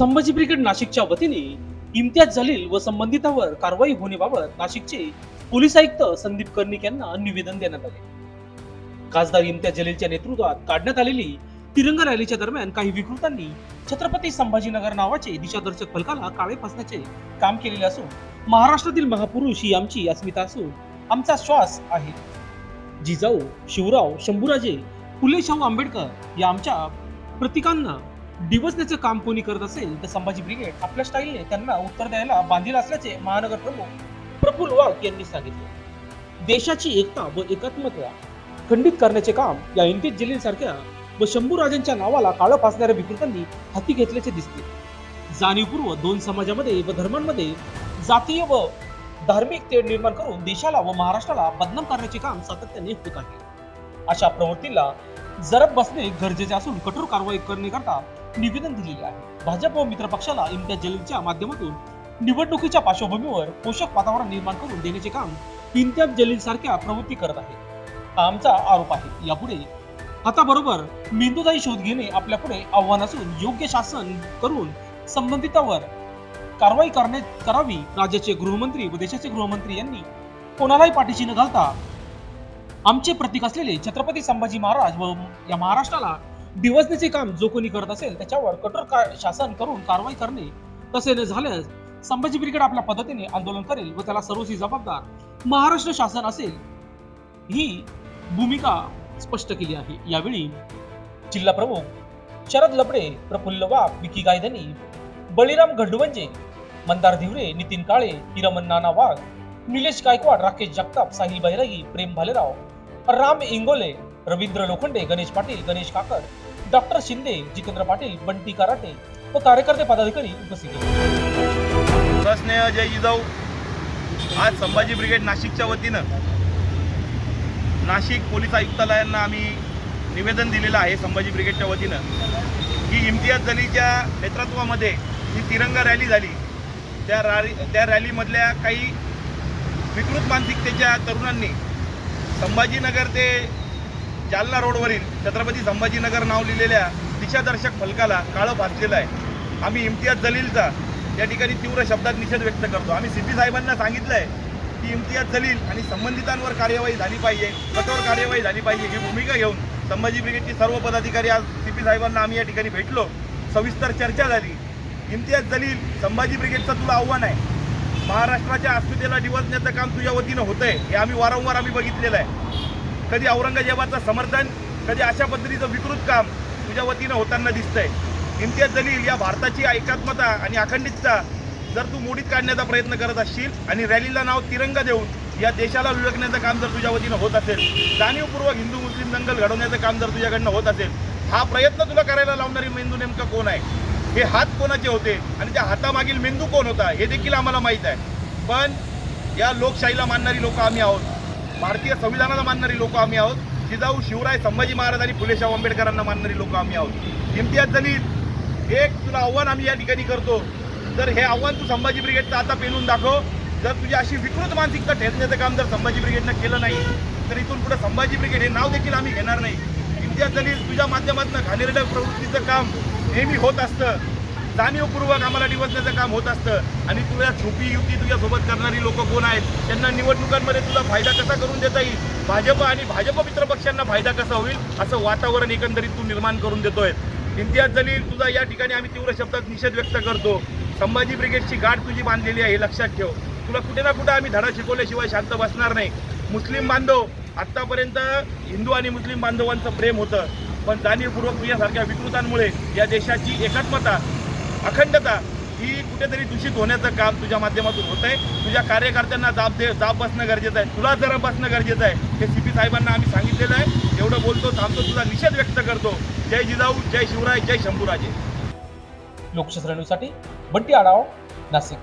Sambhaji brigade नाशिकच्या वतीने इम्तियाज जलील व संबंधितांवर कारवाई होण्याबाबत नाशिकचे पोलीस आयुक्त संदीप कर्णिक यांना निवेदन देण्यात आले. खासदार इम्तियाज जलीलच्या नेतृत्वात काढण्यात आलेली तिरंगा रॅलीच्या दरम्यान काही विकृतांनी छत्रपती संभाजीनगर नावाचे दिशादर्शक फलकाला काळे फासण्याचे काम केलेले असून महाराष्ट्रातील महापुरुष ही आमची अस्मिता असून आमचा श्वास आहे. जिजाऊ शिवराव शंभूराजे फुले शाहू आंबेडकर या आमच्या प्रतीकांना डिवसण्याचं काम कोणी करत असेल तर संभाजी ब्रिगेड आपल्या स्टाईलने त्यांना उत्तर द्यायला बांधील असल्याचे महानगर प्रमुख प्रफुल वाघ यांनी सांगितले. देशाची एकता व एकात्मता खंडित करण्याचे काम या इम्तियाज जिल्ह्यांसारख्या व व शंभूराजांच्या नावाला काळं फासणाऱ्या विकृतांनी हाती घेतल्याचे दिसते. जाणीवपूर्वक दोन समाजामध्ये व धर्मांमध्ये जातीय व धार्मिक तेढ निर्माण करून देशाला व महाराष्ट्राला बदनाम करण्याचे काम सातत्याने होत आहे. अशा प्रवृत्तीला जरब बसणे गरजेचे असून कठोर कारवाई करण्याकरता निवेदन दिलेले आहे. भाजप व मित्र पक्षाला इम्तियाज जलीलच्या माध्यमातून निवडणुकीच्या पार्श्वभूमीवर पोषक वातावरण निर्माण करून देण्याचे काम इम्तियाज जलील सारख्या प्रवृत्ती करत आहे. आमचा आरोप आहे. यापुढे हाताबरोबर मेंदूदायी शोध घेणे आपल्यापुढे आव्हान असून योग्य शासन करून संबंधितांवर कारवाई करणे करावी राज्याचे गृहमंत्री व देशाचे गृहमंत्री यांनी कोणालाही पाठीशी न घालता आमचे प्रतीक असलेले छत्रपती संभाजी महाराज व या महाराष्ट्राला दिवसनेचे काम जो कोणी करत असेल त्याच्यावर कठोर का- शासन करून कारवाई करणे तसे न झाल्यास संभाजी ब्रिगेड आपल्या पद्धतीने आंदोलन करेल व त्याला सर्वस्वी जबाबदार महाराष्ट्र शासन असेल ही भूमिका स्पष्ट केली आहे. यावेळी जिल्हा प्रमुख शरद लबडे प्रफुल्ल वाघ विकी गायधनी बळीराम गडवंजे मंदार धिवरे नितीन काळे हिरमन नाना वाघ निलेश गायकवाड राकेश जगताप साहिल बैरागी प्रेम भालेराव राम इंगोले रवींद्र लोखंडे गणेश पाटील गणेश काकड डॉक्टर शिंदे जितेंद्र पाटील बंटी कराटे व कार्यकर्ते पदाधिकारी उपस्थित होते. स्नेह जय जिजाऊ आज संभाजी ब्रिगेड नाशिकच्या वतीनं नाशिक पोलीस आयुक्तालयांना आम्ही निवेदन दिलेलं आहे संभाजी ब्रिगेडच्या वतीनं. की इम्तियाज जलीच्या नेतृत्वामध्ये जी तिरंगा रॅली झाली. त्या रॅली त्या रॅलीमधल्या काही विकृत मानसिकतेच्या तरुणांनी संभाजीनगर ते जालना रोडवरील छत्रपती संभाजीनगर नाव लिहिलेल्या दिशादर्शक फलकाला काळं भाजलेलं आहे. आम्ही इम्तियाज जलीलचा या ठिकाणी तीव्र शब्दात निषेध व्यक्त करतो. आम्ही सी पी साहेबांना सांगितलं आहे की इम्तियाज जलील आणि संबंधितांवर कार्यवाही झाली पाहिजे कठोर कार्यवाही झाली पाहिजे. ही भूमिका घेऊन संभाजी ब्रिगेडचे सर्व पदाधिकारी आज सी पी साहेबांना आम्ही या ठिकाणी भेटलो. सविस्तर चर्चा झाली. इम्तियाज जलील संभाजी ब्रिगेडचं तुला आव्हान आहे. महाराष्ट्राच्या अस्मितेला डिवचण्याचं काम तुझ्या वतीनं होतंय हे आम्ही वारंवार आम्ही बघितलेलं आहे. कधी औरंगजेबाचं समर्थन कधी अशा पद्धतीचं विकृत काम तुझ्या वतीनं होताना दिसतंय. इम्तियाज जलील या भारताची एकात्मता आणि अखंडितता जर तू मोडीत काढण्याचा प्रयत्न करत असशील आणि रॅलीला नाव तिरंगा देऊन या देशाला विळखण्याचं काम जर तुझ्या वतीनं होत असेल जाणीवपूर्वक हिंदू मुस्लिम दंगल घडवण्याचं काम जर तुझ्याकडनं होत असेल हा प्रयत्न तुला करायला लावणारी मेंदू नेमकं कोण आहे? हे हात कोणाचे होते आणि त्या हातामागील मेंदू कोण होता हे देखील आम्हाला माहीत आहे. पण या लोकशाहीला मानणारी लोक आम्ही आहोत. भारतीय संविधानाला मानणारी लोक आम्ही आहोत. जिजाऊ शिवराय संभाजी महाराज आणि फुले शाहू आंबेडकरांना मानणारी लोक आम्ही आहोत. इम्तियाज जलील एक तुला आव्हान आम्ही या ठिकाणी करतो. जर हे आव्हान तू संभाजी ब्रिगेडचं आता पेलून दाखव. जर तुझी अशी विकृत मानसिकता ठेचण्याचं काम जर संभाजी ब्रिगेडनं केलं नाही तर इथून पुढे संभाजी ब्रिगेड हे नाव देखील आम्ही घेणार नाही. इम्तियाज जलील तुझ्या माध्यमातून घाणेरड्या प्रवृत्तीचं काम नेहमी होत असतं. जाणीवपूर्वक आम्हाला निवडण्याचं काम होत असतं. आणि तुझ्या छुपी युती तुझ्यासोबत करणारी लोक कोण आहेत? त्यांना निवडणुकांमध्ये तुला फायदा कसा करून देता येईल? भाजप आणि भाजप मित्रपक्षांना फायदा कसा होईल? असं वातावरण एकंदरीत तू निर्माण करून देतोय इम्तियाज जलील तुझा या ठिकाणी आम्ही तीव्र शब्दात निषेध व्यक्त करतो. संभाजी ब्रिगेडची गाठ तुझी बांधलेली आहे हे लक्षात ठेव. तुला कुठे ना कुठे आम्ही धडा शिकवल्याशिवाय शांत बसणार नाही. मुस्लिम बांधव आत्तापर्यंत हिंदू आणि मुस्लिम बांधवांचं प्रेम होतं. पण जाणीवपूर्वक तुझ्यासारख्या विकृतांमुळे या देशाची एकात्मता अखंडता ही कुठेतरी दूषित होण्याचं काम तुझ्या माध्यमातून होत आहे तुझ्या कार्यकर्त्यांना जाब दे जाब बसणं गरजेचं आहे. तुला जरा बसणं गरजेचं आहे. हे सी पी साहेबांना आम्ही सांगितलेलं आहे. एवढं बोलतो थांबतो तुझा निषेध व्यक्त करतो. जय जिजाऊ जय शिवराय जय शंभूराजे. लोकशास्त्र न्यूजसाठी बंटी आढाव नाशिक.